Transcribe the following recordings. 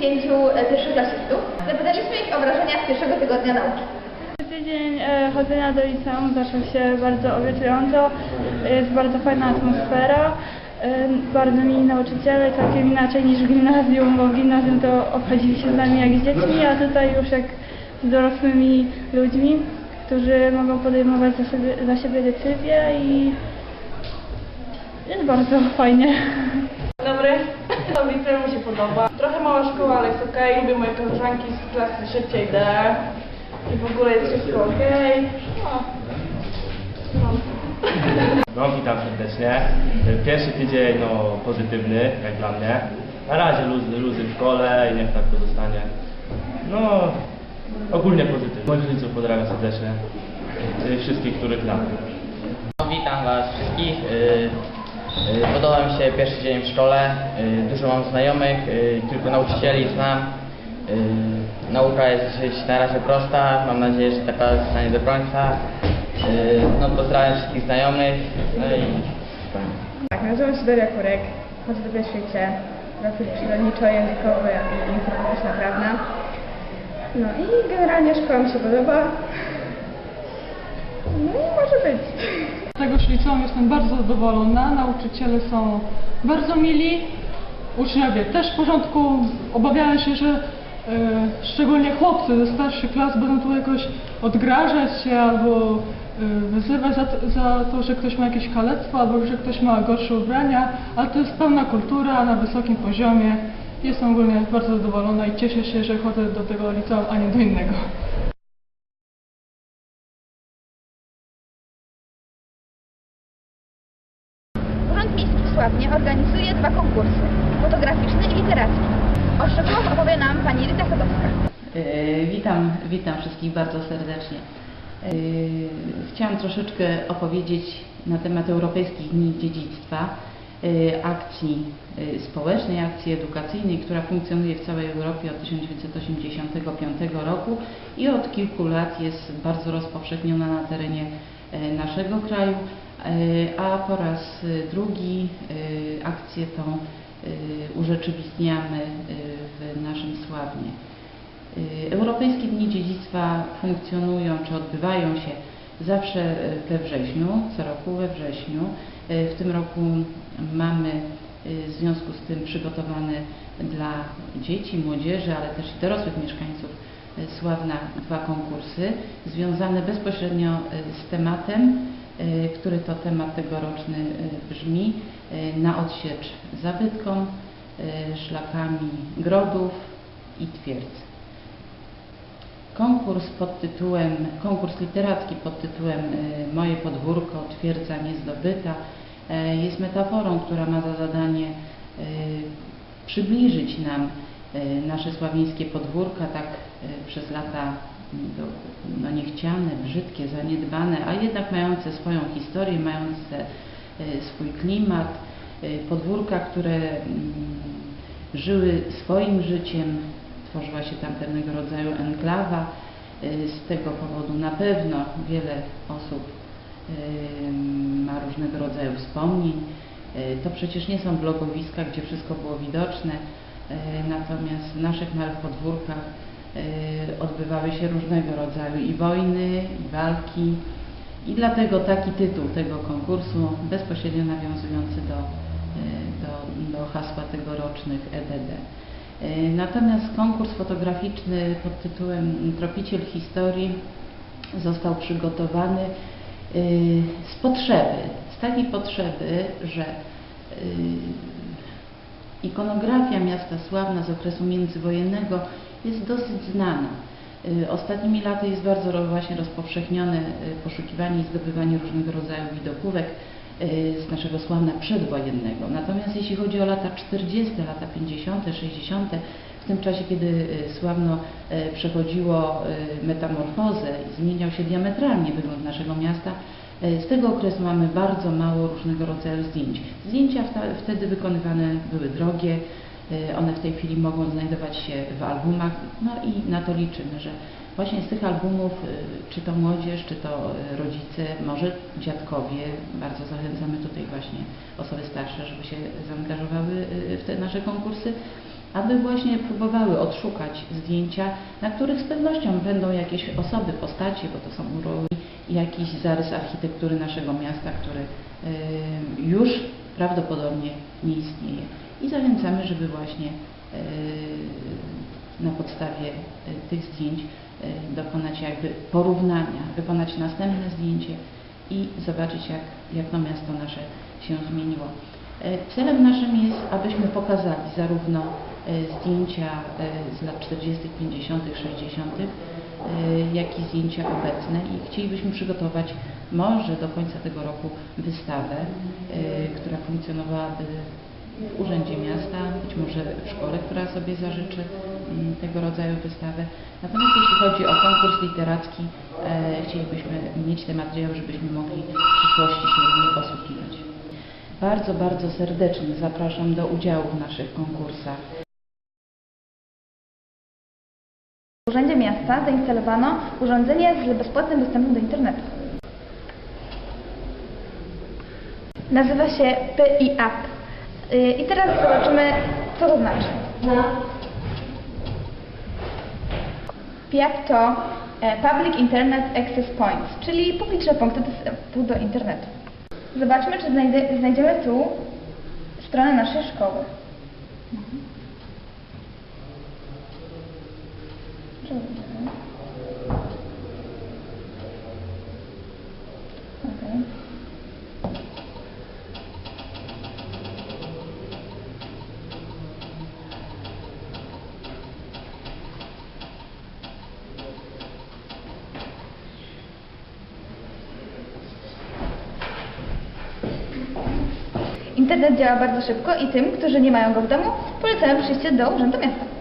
pięciu e, pierwszoklasistów. Zapytaliśmy ich o wrażenia z pierwszego tygodnia nauki. Tydzień e, chodzenia do liceum zaczął się bardzo obiecująco. Jest bardzo fajna atmosfera. E, bardzo mili nauczyciele, całkiem inaczej niż w gimnazjum, bo w gimnazjum to obchodzili się z nami jak z dziećmi, a tutaj już jak z dorosłymi ludźmi, którzy mogą podejmować za, sobie, za siebie decyzje i jest bardzo fajnie. Dobry. To liceum mi się podoba. Trochę mała szkoła, ale jest okej. Lubię moje koleżanki z klasy trzeciej D. I w ogóle jest wszystko okej. No. No. No, witam serdecznie. Pierwszy tydzień no, pozytywny, jak dla mnie. Na razie luzy, luzy w szkole i niech tak to zostanie. No, ogólnie pozytywny. Moich rodziców pozdrawiam serdecznie. Y, Wszystkich, których znam. No, Witam Was wszystkich. Y, y, Podoba mi się pierwszy dzień w szkole. Y, Dużo mam znajomych, y, kilku nauczycieli znam. Nauka jest na razie prosta. Mam nadzieję, że taka zostanie do końca. No, pozdrawiam wszystkich znajomych. No i. Tak, nazywam się Daria Kurek, chodzę do C, profil przyrodniczo-językowy i informatyczna prawna. No i generalnie szkoła mi się podoba. No i może być. Z tegoż liceum jestem bardzo zadowolona. Nauczyciele są bardzo mili. Uczniowie też w porządku. Obawiałem się, że e, szczególnie chłopcy ze starszych klas będą tu jakoś odgrażać się albo e, wyzywać za, t- za to, że ktoś ma jakieś kalectwo albo że ktoś ma gorsze ubrania, ale to jest pełna kultura na wysokim poziomie. Jestem ogólnie bardzo zadowolona i cieszę się, że chodzę do tego liceum, a nie do innego. Sławnie organizuje dwa konkursy, fotograficzny i literacki. O szczegółach opowie nam pani Rita Chodowska. E, Witam, witam wszystkich bardzo serdecznie. E, Chciałam troszeczkę opowiedzieć na temat Europejskich Dni Dziedzictwa, e, akcji społecznej, akcji edukacyjnej, która funkcjonuje w całej Europie od 1985 roku i od kilku lat jest bardzo rozpowszechniona na terenie naszego kraju, a po raz e, drugi e, akcję tą e, urzeczywistniamy e, w naszym Sławnie. Europejskie Dni Dziedzictwa funkcjonują czy odbywają się zawsze we wrześniu, co roku we wrześniu. W tym roku mamy w związku z tym przygotowane dla dzieci, młodzieży, ale też i dorosłych mieszkańców Sławna dwa konkursy związane bezpośrednio z tematem, który to temat tegoroczny y, brzmi y, na odsiecz zabytkom, y, szlakami grodów i twierdz. Konkurs pod tytułem, konkurs literacki pod tytułem y, Moje podwórko, twierdza niezdobyta y, jest metaforą, która ma za zadanie y, przybliżyć nam y, nasze sławińskie podwórka, tak y, przez lata no, niechciane, brzydkie, zaniedbane, a jednak mające swoją historię, mające y, swój klimat, y, podwórka, które mm, żyły swoim życiem, tworzyła się tam pewnego rodzaju enklawa. Y, Z tego powodu na pewno wiele osób ma różnego rodzaju wspomnień. To przecież nie są blogowiska, gdzie wszystko było widoczne, natomiast w naszych małych podwórkach odbywały się różnego rodzaju i wojny, i walki. I dlatego taki tytuł tego konkursu, bezpośrednio nawiązujący do, y, do, do hasła tegorocznych EDD. Y, Natomiast konkurs fotograficzny pod tytułem Tropiciel Historii został przygotowany y, z potrzeby, z takiej potrzeby, że y, ikonografia miasta Sławna z okresu międzywojennego jest dosyć znana. Y, Ostatnimi laty jest bardzo właśnie rozpowszechnione y, poszukiwanie i zdobywanie różnego rodzaju widokówek y, z naszego Sławna przedwojennego. Natomiast jeśli chodzi o lata 40., lata 50., 60., w tym czasie, kiedy Sławno przechodziło metamorfozę i zmieniał się diametralnie wygląd naszego miasta, z tego okresu mamy bardzo mało różnego rodzaju zdjęć. Zdjęcia wtedy wykonywane były drogie, y, one w tej chwili mogą znajdować się w albumach, no i na to liczymy, że właśnie z tych albumów, y, czy to młodzież, czy to rodzice, może dziadkowie, bardzo zachęcamy tutaj właśnie osoby starsze, żeby się zaangażowały w te nasze konkursy, aby właśnie próbowały odszukać zdjęcia, na których z pewnością będą jakieś osoby, postacie, bo to są murowni, i jakiś zarys architektury naszego miasta, który y, już prawdopodobnie nie istnieje. I zachęcamy, żeby właśnie y, na podstawie y, tych zdjęć dokonać jakby porównania, wykonać następne zdjęcie i zobaczyć, jak, jak to miasto nasze się zmieniło. Celem naszym jest, abyśmy pokazali zarówno zdjęcia z lat 40., 50., 60., e, jak i zdjęcia obecne i chcielibyśmy przygotować może do końca tego roku wystawę, e, która funkcjonowałaby w Urzędzie Miasta, być może w szkole, która sobie zażyczy mm, tego rodzaju wystawę. Natomiast jeśli chodzi o konkurs literacki, e, chcielibyśmy mieć te materiały, żebyśmy mogli w przyszłości się nimi posługiwać. Bardzo, bardzo serdecznie zapraszam do udziału w naszych konkursach. W Urzędzie Miasta zainstalowano urządzenie z bezpłatnym dostępem do internetu. Nazywa się PI App. Y, I teraz zobaczymy, co to znaczy. PIAP to e, Public Internet Access Points, czyli publiczne punkty dostępu do internetu. Zobaczmy, czy znajdziemy tu stronę naszej szkoły. Przełączymy. Okej. Internet działa bardzo szybko i tym, którzy nie mają go w domu, polecamy przyjście do Urzędu Miasta.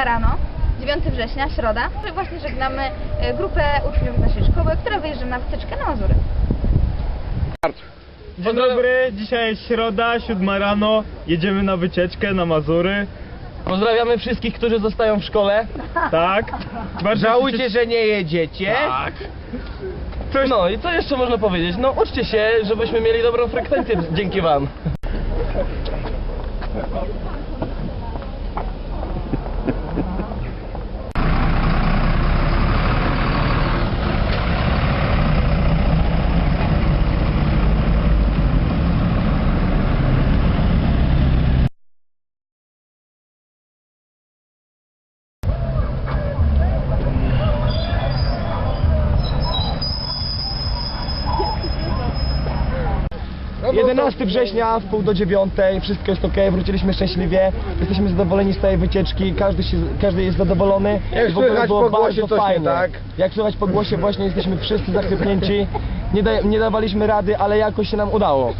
7 rano, 9 września, środa. My właśnie żegnamy e, grupę uczniów z naszej szkoły, która wyjeżdża na wycieczkę na Mazury. Dzień dobry, dzisiaj jest środa, siódma rano, jedziemy na wycieczkę na Mazury. Pozdrawiamy wszystkich, którzy zostają w szkole. Tak. Bardzo Żałujcie, że nie jedziecie. Tak. No i co jeszcze można powiedzieć? No uczcie się, żebyśmy mieli dobrą frekwencję dzięki wam. No, 11 września w pół do dziewiątej, wszystko jest ok, wróciliśmy szczęśliwie, jesteśmy zadowoleni z tej wycieczki, każdy, się, każdy jest zadowolony. Jak W ogóle słychać było po głosie, bardzo coś nie fajnie. tak? Jak słychać po głosie właśnie jesteśmy wszyscy zachwytnięci, nie, da, nie dawaliśmy rady, ale jakoś się nam udało.